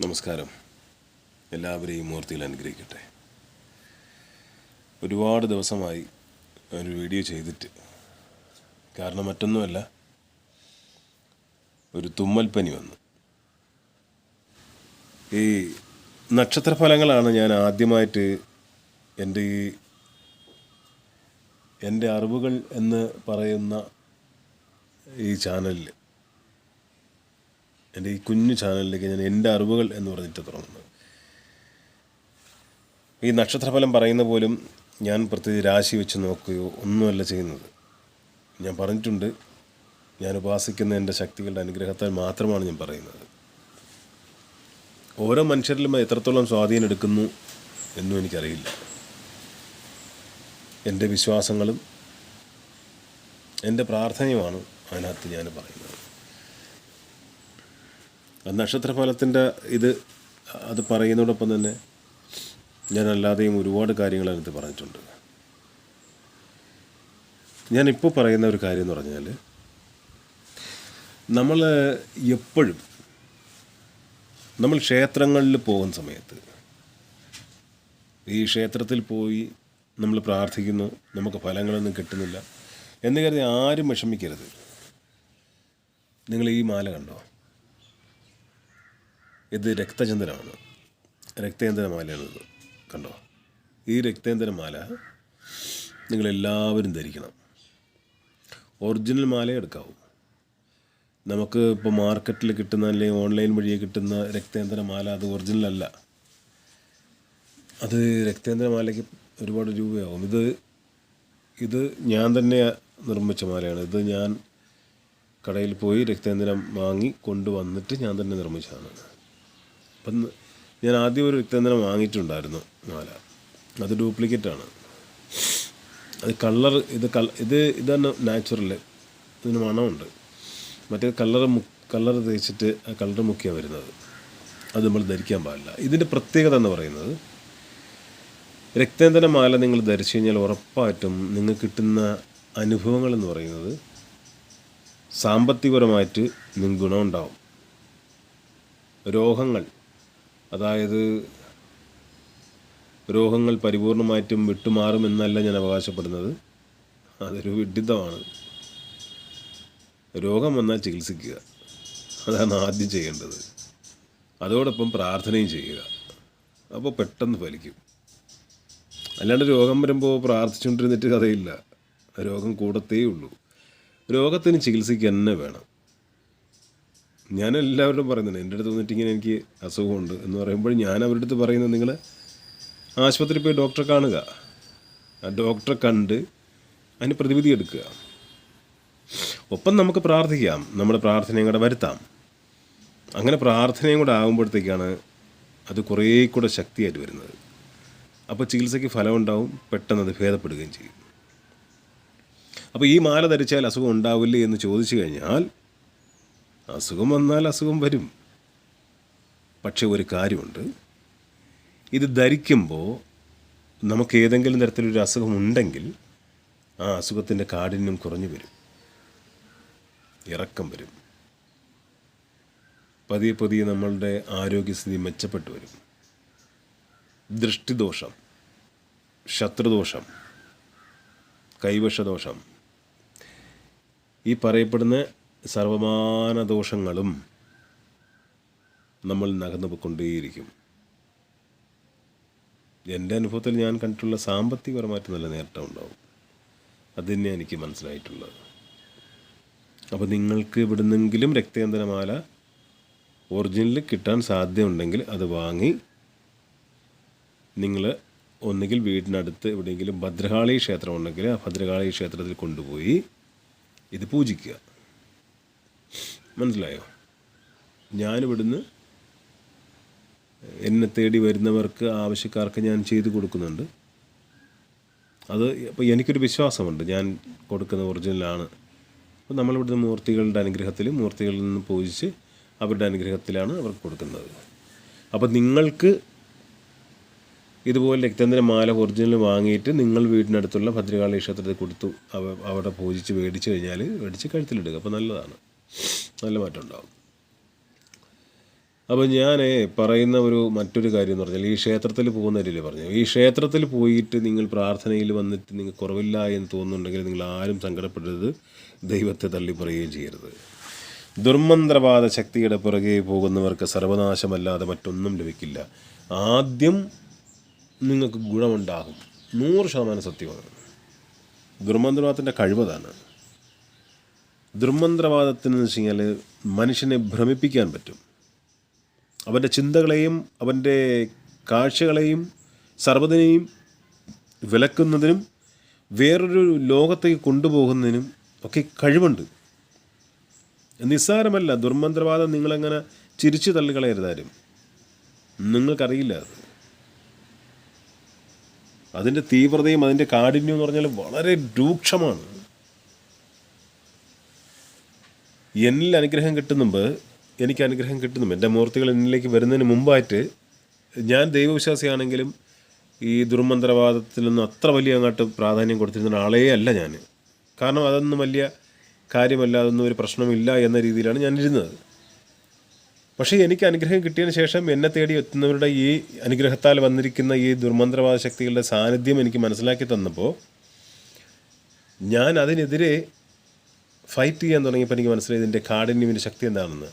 നമസ്കാരം. എല്ലാവരെയും മൂർത്തിയിൽ അനുഗ്രഹിക്കട്ടെ. ഒരുപാട് ദിവസമായി ഒരു വീഡിയോ ചെയ്തിട്ട്. കാരണം മറ്റൊന്നുമല്ല ഒരു തുമ്മൽപ്പനി വന്നു. ഈ നക്ഷത്രഫലങ്ങളാണ് ഞാൻ ആദ്യമായിട്ട് എന്റെ ഈ എന്റെ അറിവുകൾ എന്ന് പറയുന്ന ഈ ചാനലിൽ എന്റെ ഈ കുഞ്ഞു ചാനലിലേക്ക് ഞാൻ എന്റെ അറിവുകൾ എന്ന് പറഞ്ഞിട്ട് തുടങ്ങുന്നത് ഈ നക്ഷത്രഫലം പറയുന്ന പോലും ഞാൻ പ്രത്യേകിച്ച് രാശി വെച്ച് നോക്കുകയോ ഒന്നുമല്ല ചെയ്യുന്നത്. ഞാൻ പറഞ്ഞിട്ടുണ്ട് ഞാൻ ഉപാസിക്കുന്ന എന്റെ ശക്തികളുടെ അനുഗ്രഹത്താൽ മാത്രമാണ് ഞാൻ പറയുന്നത്. ഓരോ മനുഷ്യരിലും എത്രത്തോളം സ്വാധീനം എടുക്കുന്നു എന്നും എനിക്കറിയില്ല. എന്റെ വിശ്വാസങ്ങളും എന്റെ പ്രാർത്ഥനയുമാണ് അതിനകത്ത് ഞാൻ പറയുന്നത്. നക്ഷത്രഫലത്തിന്റെ ഇത് അത് പറയുന്നതോടൊപ്പം തന്നെ ഞാൻ അല്ലാതെയും ഒരുപാട് കാര്യങ്ങൾ അതിനകത്ത് പറഞ്ഞിട്ടുണ്ട്. ഞാനിപ്പോൾ പറയുന്ന ഒരു കാര്യം എന്ന് പറഞ്ഞാൽ നമ്മൾ എപ്പോഴും നമ്മൾ ക്ഷേത്രങ്ങളിൽ പോകുന്ന സമയത്ത് ഈ ക്ഷേത്രത്തിൽ പോയി നമ്മൾ പ്രാർത്ഥിക്കുന്നു നമുക്ക് ഫലങ്ങളൊന്നും കിട്ടുന്നില്ല എന്ന് കരുതി ആരും വിഷമിക്കരുത്. നിങ്ങൾ ഈ മാല കണ്ടോ? ഇത് രക്തചന്ദനമാണ്. രക്തചന്ദന ഇത് കണ്ടോ? ഈ രക്തചന്ദന മാല നിങ്ങളെല്ലാവരും ധരിക്കണം. ഒറിജിനൽ മാല എടുക്കാവൂ. നമുക്ക് ഇപ്പോൾ മാർക്കറ്റിൽ കിട്ടുന്ന അല്ലെങ്കിൽ ഓൺലൈൻ വഴിയെ കിട്ടുന്ന രക്തേന്ദ്രമാല അത് ഒറിജിനൽ അല്ല. അത് രക്തേന്ദ്രമാലയ്ക്ക് ഒരുപാട് രൂപയാവും ഇത് ഇത് ഞാൻ തന്നെ നിർമ്മിച്ച മാലയാണ്. ഇത് ഞാൻ കടയിൽ പോയി രക്തേന്ദ്രം വാങ്ങി കൊണ്ടുവന്നിട്ട് ഞാൻ തന്നെ നിർമ്മിച്ചതാണ്. അപ്പം ഞാൻ ആദ്യം ഒരു രക്തചന്ദനം വാങ്ങിയിട്ടുണ്ടായിരുന്നു മാല. അത് ഡ്യൂപ്ലിക്കേറ്റാണ് അത് കളർ ഇത് കള ഇത് ഇതാണ് നാച്ചുറൽ ഇതിന് മണമുണ്ട്. മറ്റേ കളർ മു കളർ തേച്ചിട്ട് ആ കളർ മുക്കിയാണ് വരുന്നത്. അത് നമ്മൾ ധരിക്കാൻ പാടില്ല. ഇതിന്റെ പ്രത്യേകത എന്ന് പറയുന്നത് രക്തേന്ദ്ര മാല നിങ്ങൾ ധരിച്ചു കഴിഞ്ഞാൽ ഉറപ്പായിട്ടും നിങ്ങൾക്ക് കിട്ടുന്ന അനുഭവങ്ങൾ എന്ന് പറയുന്നത് സാമ്പത്തികപരമായിട്ട് നിങ്ങൾക്ക് ഗുണമുണ്ടാവും. രോഗങ്ങൾ അതായത് രോഗങ്ങൾ പരിപൂർണമായിട്ടും വിട്ടുമാറുമെന്നല്ല ഞാൻ അവകാശപ്പെടുന്നത്. അതൊരു വിഡിത്തമാണ് രോഗം വന്നാൽ ചികിത്സിക്കുക. അതാണ് ആദ്യം ചെയ്യേണ്ടത്. അതോടൊപ്പം പ്രാർത്ഥനയും ചെയ്യുക. അപ്പോൾ പെട്ടെന്ന് ഫലിക്കും. അല്ലാണ്ട് രോഗം വരുമ്പോൾ പ്രാർത്ഥിച്ചുകൊണ്ടിരുന്നിട്ട് കഥയില്ല. രോഗം കൂടത്തേ ഉള്ളൂ രോഗത്തിന് ചികിത്സിക്കുക തന്നെ വേണം. ഞാൻ എല്ലാവരോടും പറയുന്നുണ്ട്. എന്റെ അടുത്ത് വന്നിട്ട് ഇങ്ങനെ എനിക്ക് അസുഖമുണ്ട് എന്ന് പറയുമ്പോൾ ഞാൻ അവരുടെ അടുത്ത് പറയുന്നത് നിങ്ങൾ ആശുപത്രിയിൽ പോയി ഡോക്ടറെ കാണുക. ആ ഡോക്ടറെ കണ്ട് അതിന് പ്രതിവിധി എടുക്കുക. ഒപ്പം നമുക്ക് പ്രാർത്ഥിക്കാം. നമ്മുടെ പ്രാർത്ഥനയും കൂടെ വരുത്താം. അങ്ങനെ പ്രാർത്ഥനയും കൂടെ ആകുമ്പോഴത്തേക്കാണ് അത് കുറേ കൂടെ ശക്തിയായിട്ട് വരുന്നത്. അപ്പോൾ ചികിത്സയ്ക്ക് ഫലം ഉണ്ടാവും പെട്ടെന്ന് അത് ഭേദപ്പെടുകയും ചെയ്യും. അപ്പോൾ ഈ മാല ധരിച്ചാൽ അസുഖം ഉണ്ടാവില്ലേ എന്ന് ചോദിച്ചു കഴിഞ്ഞാൽ അസുഖം വന്നാൽ അസുഖം വരും. പക്ഷെ ഒരു കാര്യമുണ്ട്. ഇത് ധരിക്കുമ്പോൾ നമുക്ക് ഏതെങ്കിലും തരത്തിലൊരു അസുഖം ഉണ്ടെങ്കിൽ ആ അസുഖത്തിന്റെ കാഠിന്യം കുറഞ്ഞു വരും. ഇറക്കം വരും. പതിയെ പതിയെ നമ്മളുടെ ആരോഗ്യസ്ഥിതി മെച്ചപ്പെട്ടു വരും. ദൃഷ്ടിദോഷം ശത്രുദോഷം കൈവശദോഷം. ഈ പറയപ്പെടുന്ന സർവമാന ദോഷങ്ങളും നമ്മൾ നകന്നു കൊണ്ടേയിരിക്കും എന്റെ അനുഭവത്തിൽ ഞാൻ കണ്ടിട്ടുള്ള സാമ്പത്തികപരമായിട്ട് നല്ല നേട്ടം ഉണ്ടാവും. അത് തന്നെയാണ് എനിക്ക് മനസ്സിലായിട്ടുള്ളത്. അപ്പോൾ നിങ്ങൾക്ക് ഇവിടുന്നെങ്കിലും രക്തചന്ദനമാല ഒറിജിനൽ കിട്ടാൻ സാധ്യതയുണ്ടെങ്കിൽ അത് വാങ്ങി നിങ്ങൾ ഒന്നുകിൽ വീടിനടുത്ത് എവിടെയെങ്കിലും ഭദ്രകാളി ക്ഷേത്രം ഉണ്ടെങ്കിൽ ആ ഭദ്രകാളി ക്ഷേത്രത്തിൽ കൊണ്ടുപോയി ഇത് പൂജിക്കുക. മനസ്സിലായോ? ഞാനിവിടുന്ന് എന്നെ തേടി വരുന്നവർക്ക് ആവശ്യക്കാർക്ക് ഞാൻ ചെയ്തു കൊടുക്കുന്നുണ്ട്. അത് ഇപ്പോൾ എനിക്കൊരു വിശ്വാസമുണ്ട്. ഞാൻ കൊടുക്കുന്ന ഒറിജിനലാണ്. അപ്പോൾ നമ്മളിവിടുന്ന് മൂർത്തികളുടെ അനുഗ്രഹത്തിൽ മൂർത്തികളിൽ നിന്ന് പൂജിച്ച് അവരുടെ അനുഗ്രഹത്തിലാണ് അവർക്ക് കൊടുക്കുന്നത്. അപ്പോൾ നിങ്ങൾക്ക് ഇതുപോലെ രക്തേന്ദ്ര മാല ഒറിജിനൽ വാങ്ങിയിട്ട് നിങ്ങൾ വീടിനടുത്തുള്ള ഭദ്രകാളി ക്ഷേത്രത്തിൽ കൊടുത്തു അവ അവിടെ പൂജിച്ച് മേടിച്ച് കഴിഞ്ഞാൽ മേടിച്ച് കഴുത്തിലിടുക. അപ്പോൾ നല്ലതാണ്. നല്ല മാറ്റം ഉണ്ടാകും അപ്പോൾ ഞാൻ പറയുന്ന ഒരു മറ്റൊരു കാര്യം എന്ന് പറഞ്ഞാൽ ഈ ക്ഷേത്രത്തിൽ പോകുന്നവരില്ലേ പറഞ്ഞു ഈ ക്ഷേത്രത്തിൽ പോയിട്ട് നിങ്ങൾ പ്രാർത്ഥനയിൽ വന്നിട്ട് നിങ്ങൾക്ക് കുറവില്ല എന്ന് തോന്നുന്നുണ്ടെങ്കിൽ നിങ്ങൾ ആരും സങ്കടപ്പെടരുത്. ദൈവത്തെ തള്ളി പറയുകയും ചെയ്യരുത്. ദുർമന്ത്രവാദ ശക്തിയുടെ പുറകെ പോകുന്നവർക്ക് സർവനാശമല്ലാതെ മറ്റൊന്നും ലഭിക്കില്ല. ആദ്യം നിങ്ങൾക്ക് ഗുണമുണ്ടാകും. നൂറ് ശതമാനം സത്യമാണ് ദുർമന്ത്രവാദത്തിന്റെ കഴിവതാണ് ദുർമന്ത്രവാദത്തിന് വെച്ച് കഴിഞ്ഞാൽ മനുഷ്യനെ ഭ്രമിപ്പിക്കാൻ പറ്റും. അവന്റെ ചിന്തകളെയും അവന്റെ കാഴ്ചകളെയും സർവതിനെയും വിലക്കുന്നതിനും വേറൊരു ലോകത്തേക്ക് കൊണ്ടുപോകുന്നതിനും ഒക്കെ കഴിവുണ്ട്. നിസ്സാരമല്ല ദുർമന്ത്രവാദം നിങ്ങളങ്ങനെ ചിരിച്ചു തള്ളിക്കളയരുതാരും നിങ്ങൾക്കറിയില്ല അത്. അതിന്റെ തീവ്രതയും അതിന്റെ കാഠിന്യം എന്ന് പറഞ്ഞാൽ വളരെ രൂക്ഷമാണ്. എന്നിൽ അനുഗ്രഹം കിട്ടുന്നുമ്പ് എനിക്ക് അനുഗ്രഹം കിട്ടുന്നു. എന്റെ മൂർത്തികൾ എന്നിലേക്ക് വരുന്നതിന് മുമ്പായിട്ട് ഞാൻ ദൈവവിശ്വാസിയാണെങ്കിലും ഈ ദുർമന്ത്രവാദത്തിലൊന്നും അത്ര വലിയ അങ്ങോട്ട് പ്രാധാന്യം കൊടുത്തിരുന്ന ആളേ അല്ല ഞാൻ. കാരണം അതൊന്നും വലിയ കാര്യമല്ല അതൊന്നും ഒരു പ്രശ്നമില്ല എന്ന രീതിയിലാണ് ഞാൻ ഇരുന്നത്. പക്ഷേ എനിക്ക് അനുഗ്രഹം കിട്ടിയതിന് ശേഷം എന്നെ തേടി എത്തുന്നവരുടെ ഈ അനുഗ്രഹത്താൽ വന്നിരിക്കുന്ന ഈ ദുർമന്ത്രവാദ ശക്തികളുടെ സാന്നിധ്യം എനിക്ക് മനസ്സിലാക്കി തന്നപ്പോൾ ഞാൻ അതിനെതിരെ ഫൈറ്റ് ചെയ്യാൻ തുടങ്ങിയപ്പോൾ എനിക്ക് മനസ്സിലായി ഇതിന്റെ കാഠിന്യമിന്റെ ശക്തി എന്താണെന്ന്.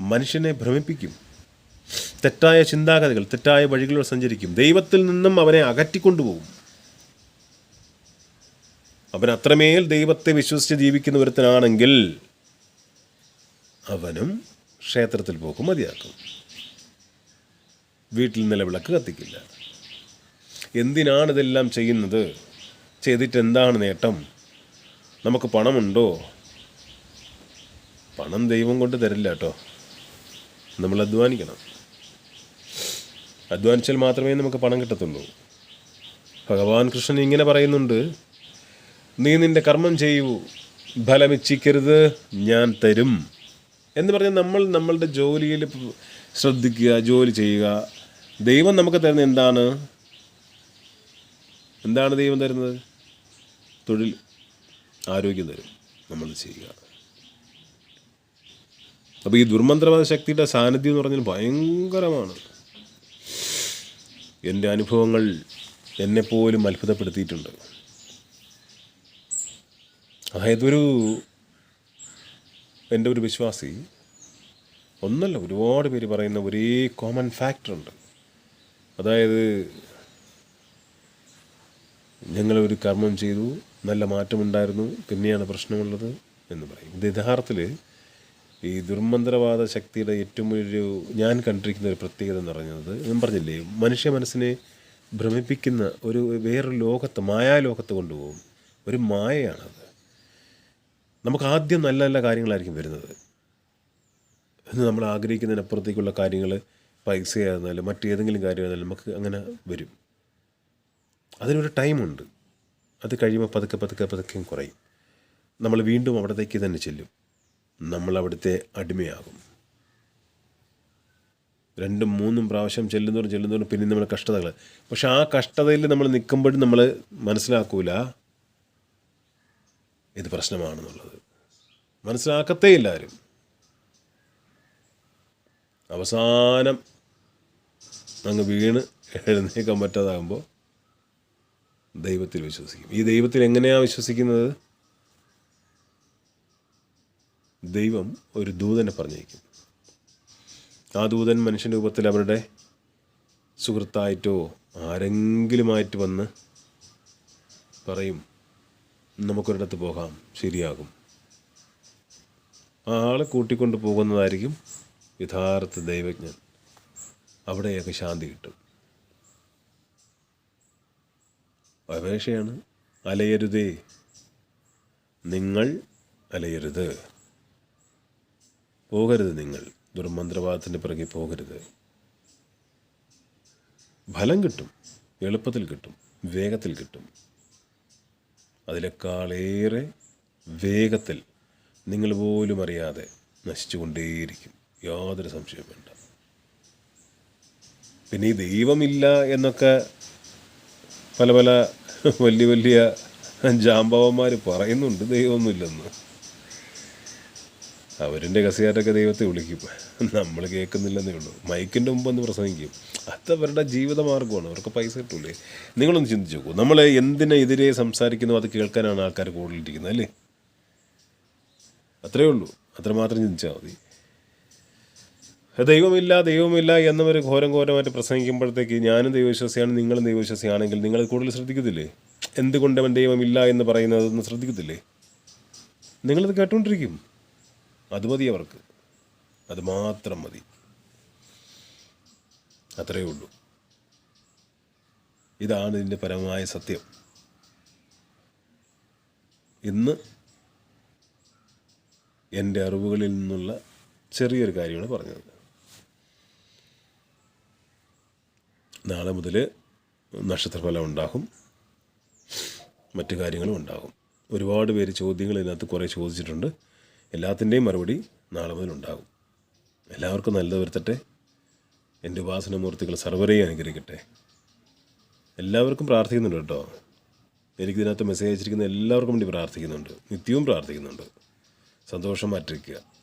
മനുഷ്യനെ ഭ്രമിപ്പിക്കും. തെറ്റായ ചിന്താഗതികൾ തെറ്റായ വഴികളിൽ സഞ്ചരിക്കും. ദൈവത്തിൽ നിന്നും അവനെ അകറ്റിക്കൊണ്ടുപോകും. അവൻ അത്രമേൽ ദൈവത്തെ വിശ്വസിച്ച് ജീവിക്കുന്ന ഒരുത്തനാണെങ്കിൽ അവനും ക്ഷേത്രത്തിൽ പോക്കും മതിയാക്കും. വീട്ടിൽ നിലവിളക്ക് കത്തിക്കില്ല. എന്തിനാണ് ഇതെല്ലാം ചെയ്യുന്നത്? ചെയ്തിട്ട് എന്താണ് നേട്ടം? നമുക്ക് പണമുണ്ടോ? പണം ദൈവം കൊണ്ട് തരില്ല കേട്ടോ. നമ്മൾ അധ്വാനിക്കണം. അധ്വാനിച്ചാൽ മാത്രമേ നമുക്ക് പണം കിട്ടത്തുള്ളൂ. ഭഗവാൻ കൃഷ്ണൻ ഇങ്ങനെ പറയുന്നുണ്ട് നീ നിന്റെ കർമ്മം ചെയ്യൂ ഫലമിച്ഛിക്കരുത് ഞാൻ തരും. എന്ന് പറഞ്ഞാൽ നമ്മൾ നമ്മളുടെ ജോലിയിൽ ശ്രദ്ധിക്കുക ജോലി ചെയ്യുക. ദൈവം നമുക്ക് തരുന്നത് എന്താണ്? എന്താണ് ദൈവം തരുന്നത്? തൊഴിൽ ആരോഗ്യം തരും. നമ്മൾ ചെയ്യുക. അപ്പോൾ ഈ ദുർമന്ത്രവാദ ശക്തിയുടെ സാന്നിധ്യം എന്ന് പറഞ്ഞാൽ ഭയങ്കരമാണ്. എന്റെ അനുഭവങ്ങൾ എന്നെപ്പോലും അത്ഭുതപ്പെടുത്തിയിട്ടുണ്ട്. അതായത് ഒരു എന്റെ ഒരു വിശ്വാസി ഒന്നല്ല ഒരുപാട് പേര് പറയുന്ന ഒരേ കോമൺ ഫാക്ടറുണ്ട് അതായത് ഞങ്ങളൊരു കർമ്മം ചെയ്തു നല്ല മാറ്റമുണ്ടായിരുന്നു പിന്നെയാണ് പ്രശ്നമുള്ളത് എന്ന് പറയും. ഇത് യഥാർത്ഥത്തിൽ ഈ ദുർമന്ത്രവാദ ശക്തിയുടെ ഏറ്റവും ഒരു ഞാൻ കണ്ടിരിക്കുന്ന ഒരു പ്രത്യേകത എന്ന് പറയുന്നത് ഞാൻ പറഞ്ഞില്ലേ മനുഷ്യ മനസ്സിനെ ഭ്രമിപ്പിക്കുന്ന ഒരു വേറൊരു ലോകത്ത് മായാലോകത്ത് കൊണ്ടുപോകും. ഒരു മായയാണത്. നമുക്ക് ആദ്യം നല്ല നല്ല കാര്യങ്ങളായിരിക്കും വരുന്നത്. നമ്മൾ ആഗ്രഹിക്കുന്നതിനപ്പുറത്തേക്കുള്ള കാര്യങ്ങൾ പൈസയായിരുന്നാലും മറ്റേതെങ്കിലും കാര്യമായിരുന്നാലും നമുക്ക് അങ്ങനെ വരും. അതിനൊരു ടൈമുണ്ട്. അത് കഴിയുമ്പോൾ പതുക്കെ പതുക്കെ പതുക്കെ കുറയും. നമ്മൾ വീണ്ടും അവിടത്തേക്ക് തന്നെ ചെല്ലും. നമ്മൾ അവിടുത്തെ അടിമയാകും. രണ്ടും മൂന്നും പ്രാവശ്യം ചെല്ലുന്നവരും ചെല്ലുന്നവരും പിന്നെ നമ്മൾ കഷ്ടതകൾ പക്ഷെ ആ കഷ്ടതയിൽ നമ്മൾ നിൽക്കുമ്പോഴും നമ്മൾ മനസ്സിലാക്കൂല ഇത് പ്രശ്നമാണെന്നുള്ളത്. മനസ്സിലാക്കത്തേ ഇല്ല ആരും. അവസാനം അങ്ങ് വീണ് എഴുന്നേക്കാൻ പറ്റാതാകുമ്പോൾ ദൈവത്തിൽ വിശ്വസിക്കും. ഈ ദൈവത്തിൽ എങ്ങനെയാണ് വിശ്വസിക്കുന്നത്? ദൈവം ഒരു ദൂതനെ പറഞ്ഞേക്കും ആ ദൂതൻ മനുഷ്യ രൂപത്തിൽ അവരുടെ സുഹൃത്തായിട്ടോ ആരെങ്കിലുമായിട്ട് വന്ന് പറയും നമുക്കൊരിടത്ത് പോകാം ശരിയാകും. ആ ആളെ കൂട്ടിക്കൊണ്ട് പോകുന്നതായിരിക്കും യഥാർത്ഥ ദൈവജ്ഞൻ. അവിടെയൊക്കെ ശാന്തി കിട്ടും. അപേക്ഷയാണ് അലയരുതേ നിങ്ങൾ അലയരുത്. പോകരുത് നിങ്ങൾ. ദുർമന്ത്രവാദത്തിന്റെ പിറകെ പോകരുത്. ഫലം കിട്ടും. എളുപ്പത്തിൽ കിട്ടും. വേഗത്തിൽ കിട്ടും. അതിനേക്കാളേറെ വേഗത്തിൽ നിങ്ങൾ പോലും അറിയാതെ നശിച്ചുകൊണ്ടേയിരിക്കും. യാതൊരു സംശയവും വേണ്ട. പിന്നെ ഈ ദൈവമില്ല എന്നൊക്കെ പല പല വലിയ വലിയ ജാമ്പവന്മാർ പറയുന്നുണ്ട് ദൈവമൊന്നുമില്ലെന്ന്. അവരിന്റെ കസിയാരൊക്കെ ദൈവത്തെ വിളിക്കും. നമ്മൾ കേൾക്കുന്നില്ലെന്നേ ഉള്ളൂ. മൈക്കിന്റെ മുമ്പ് ഒന്ന് പ്രസംഗിക്കും. അത് അവരുടെ ജീവിതമാർഗമാണ്. അവർക്ക് പൈസ കിട്ടൂലേ. നിങ്ങളൊന്ന് ചിന്തിച്ച് നോക്കൂ. നമ്മൾ എന്തിനെതിരെ സംസാരിക്കുന്നു അത് കേൾക്കാനാണ് ആൾക്കാർ കൂടുതലിരിക്കുന്നത് അല്ലേ? അത്രയേ ഉള്ളൂ. അത്രമാത്രം ചിന്തിച്ചാൽ മതി. ദൈവമില്ല ദൈവമില്ല എന്നവർ ഘോരം ഘോരമായിട്ട് പ്രസംഗിക്കുമ്പോഴത്തേക്ക് ഞാനും ദൈവവിശ്വാസിയാണ് നിങ്ങളും ദൈവവിശ്വാസിയാണെങ്കിൽ നിങ്ങൾ കൂടുതൽ ശ്രദ്ധിക്കത്തില്ലേ? എന്തുകൊണ്ട് അവൻ ദൈവമില്ല എന്ന് പറയുന്നതെന്ന് ശ്രദ്ധിക്കത്തില്ലേ? നിങ്ങളത് കേട്ടുകൊണ്ടിരിക്കും. അത് മതി അവർക്ക്. അത് മാത്രം മതി. അത്രയേ ഉള്ളൂ. ഇതാണ് ഇതിന്റെ പരമമായ സത്യം. ഇന്ന് എന്റെ അറിവുകളിൽ നിന്നുള്ള ചെറിയൊരു കാര്യമാണ് പറഞ്ഞത്. നാളെ മുതൽ നക്ഷത്രഫലം ഉണ്ടാകും. മറ്റു കാര്യങ്ങളും ഉണ്ടാകും. ഒരുപാട് പേര് ചോദ്യങ്ങൾ ഇതിനകത്ത് കുറേ ചോദിച്ചിട്ടുണ്ട്. എല്ലാത്തിന്റെയും മറുപടി നാളെ മുതൽ ഉണ്ടാകും. എല്ലാവർക്കും നല്ലത് വരുത്തട്ടെ. എന്റെ ഉപാസനമൂർത്തികൾ സർവരെയും അനുഗ്രഹിക്കട്ടെ. എല്ലാവർക്കും പ്രാർത്ഥിക്കുന്നുണ്ട് കേട്ടോ. എനിക്കിതിനകത്ത് മെസ്സേജ് അയച്ചിരിക്കുന്ന എല്ലാവർക്കും വേണ്ടി പ്രാർത്ഥിക്കുന്നുണ്ട്. നിത്യവും പ്രാർത്ഥിക്കുന്നുണ്ട്. സന്തോഷം മാറ്റിരിക്കുക